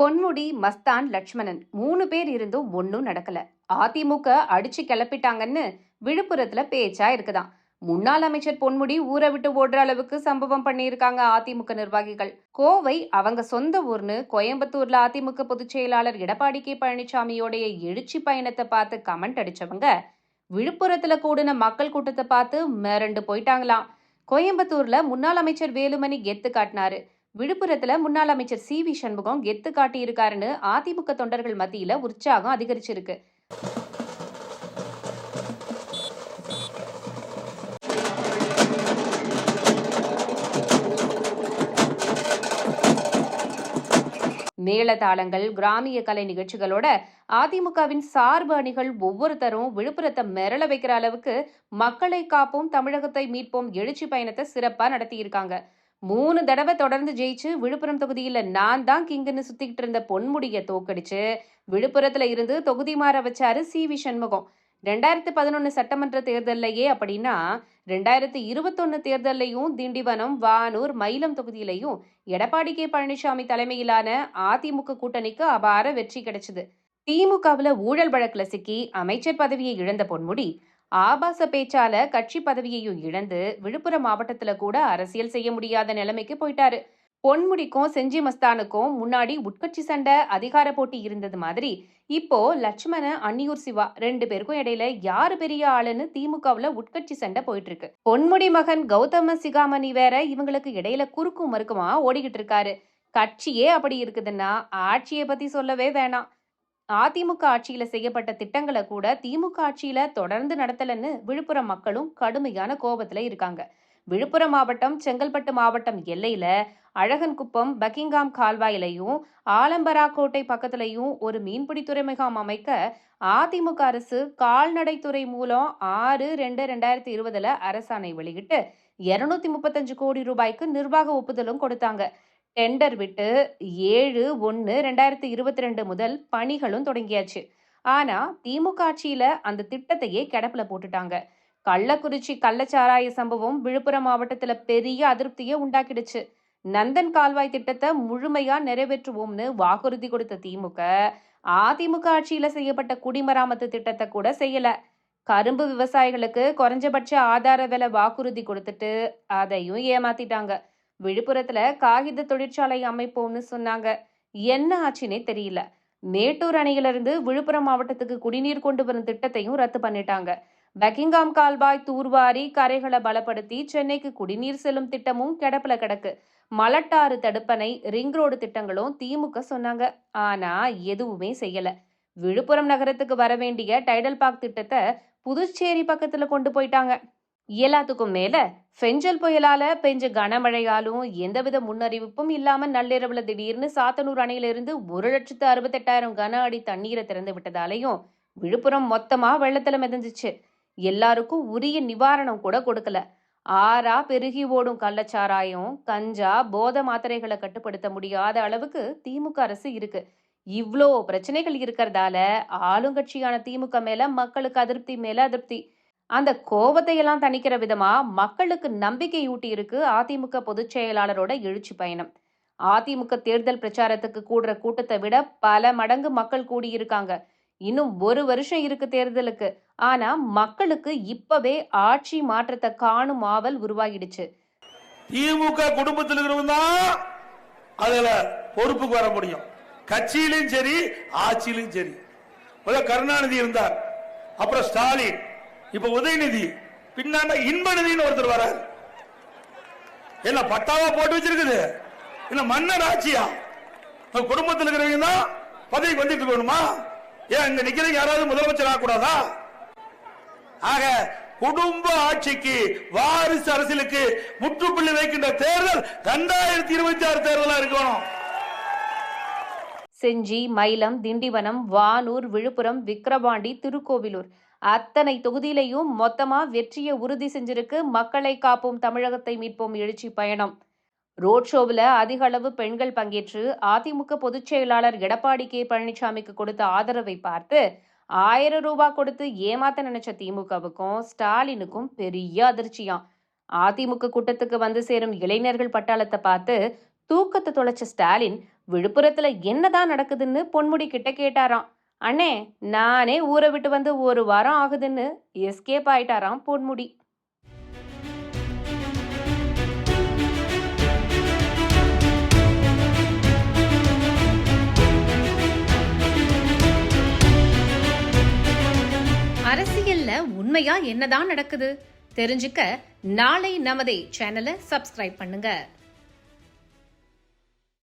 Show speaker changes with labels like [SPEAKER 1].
[SPEAKER 1] பொன்முடி மஸ்தான் லட்சுமணன் மூணு பேர் இருந்தும் ஒன்னும் நடக்கல. அதிமுக அடிச்சு கிளப்பிட்டாங்கன்னு விழுப்புரத்துல பேச்சா இருக்குதான் முன்னாள் அமைச்சர் பொன்முடி ஊரை விட்டு ஓடுற அளவுக்கு சம்பவம் பண்ணியிருக்காங்க அதிமுக நிர்வாகிகள். கோவை அவங்க சொந்த ஊர்னு கோயம்புத்தூர்ல அதிமுக பொதுச் செயலாளர் எடப்பாடி கே. பழனிசாமியோடைய எழுச்சி பயணத்தை பார்த்து கமெண்ட் அடிச்சவங்க விழுப்புரத்துல கூடின மக்கள் கூட்டத்தை பார்த்து மிரண்டு போயிட்டாங்களாம். கோயம்புத்தூர்ல முன்னாள் அமைச்சர் வேலுமணி கெத்து காட்டினாரு. விழுப்புரத்துல முன்னாள் அமைச்சர் சி வி சண்முகம் கெத்து காட்டியிருக்காருன்னு அதிமுக தொண்டர்கள் மத்தியில உற்சாகம் அதிகரிச்சிருக்கு. மேளதாளங்கள் கிராமிய கலை நிகழ்ச்சிகளோட அதிமுகவின் சார்பு அணிகள் ஒவ்வொருத்தரும் விழுப்புரத்தை மிரள வைக்கிற அளவுக்கு மக்களை காப்போம் தமிழகத்தை மீட்போம் எழுச்சி பயணத்தை சிறப்பாக நடத்தியிருக்காங்க. மூணு தடவை தொடர்ந்து ஜெயிச்சு விழுப்புரம் தொகுதியில் நான் தான் கிங்குன்னு சுத்திக்கிட்டு இருந்த பொன்முடியை தோக்கடிச்சு விழுப்புரத்துல இருந்து தொகுதி மாற வச்சாரு சி வி சண்முகம். ரெண்டாயிரத்தி பதினொன்று சட்டமன்ற தேர்தல்லையே அப்படின்னா ரெண்டாயிரத்தி இருபத்தொன்னு தேர்தல்லையும் திண்டிவனம் வானூர் மயிலம் தொகுதியிலையும் எடப்பாடி கே பழனிசாமி தலைமையிலான அதிமுக கூட்டணிக்கு அபார வெற்றி கிடைச்சது. திமுகவில் ஊழல் வழக்கில் சிக்கி அமைச்சர் பதவியை இழந்த பொன்முடி ஆபாச பேச்சால கட்சி பதவியையும் இழந்து விழுப்புரம் மாவட்டத்துல கூட அரசியல் செய்ய முடியாத நிலைமைக்கு போயிட்டாரு. பொன்முடிக்கும் செஞ்சி மஸ்தானுக்கும் முன்னாடி உட்கட்சி சண்டை அதிகார போட்டி இருந்தது மாதிரி இப்போ லட்சுமண அன்னியூர் சிவா ரெண்டு பேருக்கும் இடையில யாரு பெரிய ஆளுன்னு திமுகவுல உட்கட்சி சண்டை போயிட்டு இருக்கு பொன்முடி மகன் கௌதம சிகாமணி வேற இவங்களுக்கு இடையில குறுக்கும் மறுக்குமா ஓடிக்கிட்டு இருக்காரு. கட்சியே அப்படி இருக்குதுன்னா ஆட்சியை பத்தி சொல்லவே வேணாம். அதிமுக ஆட்சியில செய்யப்பட்ட திட்டங்களை கூட திமுக ஆட்சியில தொடர்ந்து நடத்தலன்னு விழுப்புரம் மக்களும் கடுமையான கோபத்துல இருக்காங்க. விழுப்புரம் மாவட்டம் செங்கல்பட்டு மாவட்டம் எல்லையில அழகன்குப்பம் பக்கிங்காம் கால்வாயிலையும் ஆலம்பராக்கோட்டை பக்கத்துலையும் ஒரு மீன்பிடி துறைமுகம் அமைக்க அதிமுக அரசு கால்நடைத்துறை மூலம் ஆறு ரெண்டு ரெண்டாயிரத்தி இருபதுல அரசாணை வெளியிட்டு இருநூத்தி முப்பத்தஞ்சு கோடி ரூபாய்க்கு நிர்வாக ஒப்புதலும் கொடுத்தாங்க. டெண்டர் விட்டு ஏழு ஒன்று ரெண்டாயிரத்தி இருபத்தி ரெண்டு முதல் பணிகளும் தொடங்கியாச்சு. ஆனா திமுக ஆட்சியில அந்த திட்டத்தையே கிடப்புல போட்டுட்டாங்க. கள்ளக்குறிச்சி கள்ளச்சாராய சம்பவம் விழுப்புரம் மாவட்டத்துல பெரிய அதிருப்தியை உண்டாக்கிடுச்சு. நந்தன் கால்வாய் திட்டத்தை முழுமையா நிறைவேற்றுவோம்னு வாக்குறுதி கொடுத்த திமுக அதிமுக ஆட்சியில செய்யப்பட்ட குடிமராமத்து திட்டத்தை கூட செய்யல. கரும்பு விவசாயிகளுக்கு குறைஞ்சபட்ச ஆதார விலை வாக்குறுதி கொடுத்துட்டு அதையும் ஏமாத்திட்டாங்க. விழுப்புரத்துல காகித தொழிற்சாலை அமைப்போம்னு சொன்னாங்க. என்ன ஆச்சுன்னே தெரியல. மேட்டூர் அணையிலிருந்து விழுப்புரம் மாவட்டத்துக்கு குடிநீர் கொண்டு வரும் திட்டத்தையும் ரத்து பண்ணிட்டாங்க. பக்கிங்காம் கால்வாய் தூர்வாரி கரைகளை பலப்படுத்தி சென்னைக்கு குடிநீர் செல்லும் திட்டமும் கிடப்புல கிடக்கு. மலட்டாறு தடுப்பணை ரிங் ரோடு திட்டங்களும் திமுக சொன்னாங்க. ஆனா எதுவுமே செய்யல. விழுப்புரம் நகரத்துக்கு வர வேண்டிய டைடல் பார்க் திட்டத்தை புதுச்சேரி பக்கத்துல கொண்டு போயிட்டாங்க. எல்லாத்துக்கும் மேல ஃபெஞ்சல் புயலால பெஞ்ச கனமழையாலும் எந்தவித முன்னறிவிப்பும் இல்லாம நள்ளிரவுல திடீர்னு சாத்தனூர் அணையிலிருந்து ஒரு லட்சத்து அறுபத்தெட்டாயிரம் கன அடி தண்ணீரை திறந்து விட்டதாலையும் விழுப்புரம் மொத்தமா வெள்ளத்துல மிதந்துச்சு. எல்லாருக்கும் உரிய நிவாரணம் கூட கொடுக்கல. ஆறா பெருகி ஓடும் கள்ளச்சாராயம் கஞ்சா போத மாத்திரைகளை கட்டுப்படுத்த முடியாத அளவுக்கு திமுக அரசு இருக்கு. இவ்வளோ பிரச்சனைகள் இருக்கிறதால ஆளுங்கட்சியான திமுக மேல மக்களுக்கு அதிருப்தி மேல அதிருப்தி. அந்த கோபத்தையெல்லாம் தணிக்கிற விதமா மக்களுக்கு நம்பிக்கையூட்டி இருக்கு அதிமுக பொதுச் செயலாளரோட எழுச்சி பயணம். அதிமுக தேர்தல் பிரச்சாரத்துக்கு கூடுற கூட்டத்தை விட பல மடங்கு மக்கள் கூடியிருக்காங்க. இன்னும் ஒரு வருஷம் இருக்கு தேர்தலுக்கு. ஆனா மக்களுக்கு இப்பவே ஆட்சி மாற்றத்தை காணும் ஆவல் உருவாகிடுச்சு.
[SPEAKER 2] திமுக குடும்பத்தில் இருக்கிறவங்க தான் அதுல பொறுப்புக்கு வர முடியும். கட்சியிலும் சரி ஆட்சியிலும் சரி. கருணாநிதி இருந்தார். அப்புறம் ஸ்டாலின். இப்ப உதயநிதி பின்னாண்ட இன்பநிதினு ஒருத்தர் வரார். என்ன பட்டாவா போட்டு வச்சிருக்குது? என்ன மன்னர் ஆட்சியா? குடும்பத்தில் இருக்கிறவங்க தான் பதவி வந்துட்டு இருக்கணுமா? ஏன் இங்க நிக்கிறீங்க யாராவது முதலமைச்சர் ஆகக்கூடாதா? ஆக குடும்ப ஆட்சிக்கு வாரிசு அரசியலுக்கு முற்றுப்புள்ளி வைக்கின்ற தேர்தல் ரெண்டாயிரத்தி இருபத்தி ஆறு தேர்தலா இருக்கணும்.
[SPEAKER 1] செஞ்சி மயிலம் திண்டிவனம் வானூர் விழுப்புரம் விக்கிரவாண்டி திருக்கோவிலூர். அத்தனை தொகுதியிலையும் மொத்தமா வெற்றியை உறுதி செஞ்சிருக்கு. மக்களை காப்போம் தமிழகத்தை மீட்போம் எழுச்சி பயணம். ரோட் ஷோவில் அதிக அளவு பெண்கள் பங்கேற்று அதிமுக பொதுச் செயலாளர் எடப்பாடி கே. பழனிசாமிக்கு கொடுத்த ஆதரவை பார்த்து ஆயிரம் ரூபாய் கொடுத்து ஏமாத்த நினைச்ச திமுகவுக்கும் ஸ்டாலினுக்கும் பெரிய அதிர்ச்சியாம். அதிமுக கூட்டத்துக்கு வந்து சேரும் இளைஞர்கள் பட்டாளத்தை பார்த்து தூக்கத்தை தொலைச்ச ஸ்டாலின் விழுப்புரத்துல என்னதான் நடக்குதுன்னு பொன்முடி கிட்ட கேட்டாராம். அண்ணே நானே ஊரை விட்டு வந்து ஒரு வாரம் ஆகுதுன்னு எஸ்கேப் ஆயிட்டாராம் பொன்முடி. அரசியல்ல உண்மையா என்னதான் நடக்குது? தெரிஞ்சுக்க நாளை நமதே சேனலை சப்ஸ்கிரைப் பண்ணுங்க.